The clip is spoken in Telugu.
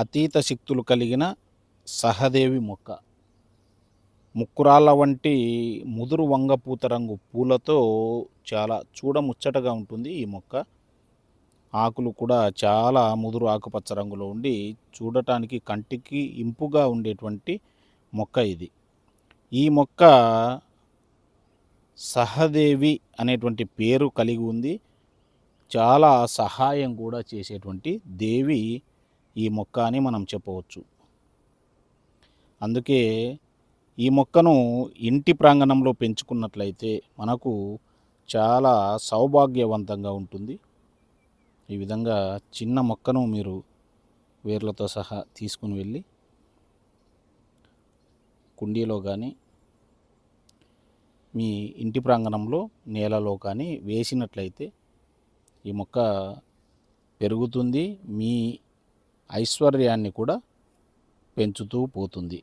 అతీత శక్తులు కలిగిన సహదేవి మొక్క. ముక్కురాళ్ళ వంటి ముదురు వంగపూత రంగు పూలతో చాలా చూడముచ్చటగా ఉంటుంది ఈ మొక్క. ఆకులు కూడా చాలా ముదురు ఆకుపచ్చ రంగులో ఉండి చూడటానికి కంటికి ఇంపుగా ఉండేటువంటి మొక్క ఇది. ఈ మొక్క సహదేవి అనేటువంటి పేరు కలిగి ఉంది. చాలా సహాయం కూడా చేసేటువంటి దేవి ఈ మొక్క అని మనం చెప్పవచ్చు. అందుకే ఈ మొక్కను ఇంటి ప్రాంగణంలో పెంచుకున్నట్లయితే మనకు చాలా సౌభాగ్యవంతంగా ఉంటుంది. ఈ విధంగా చిన్న మొక్కను మీరు వేర్లతో సహా తీసుకుని వెళ్ళి కుండీలో కానీ మీ ఇంటి ప్రాంగణంలో నేలలో కానీ వేసినట్లయితే ఈ మొక్క పెరుగుతుంది. మీ ఐశ్వర్యాన్ని కూడా పెంచుతూ పోతుంది.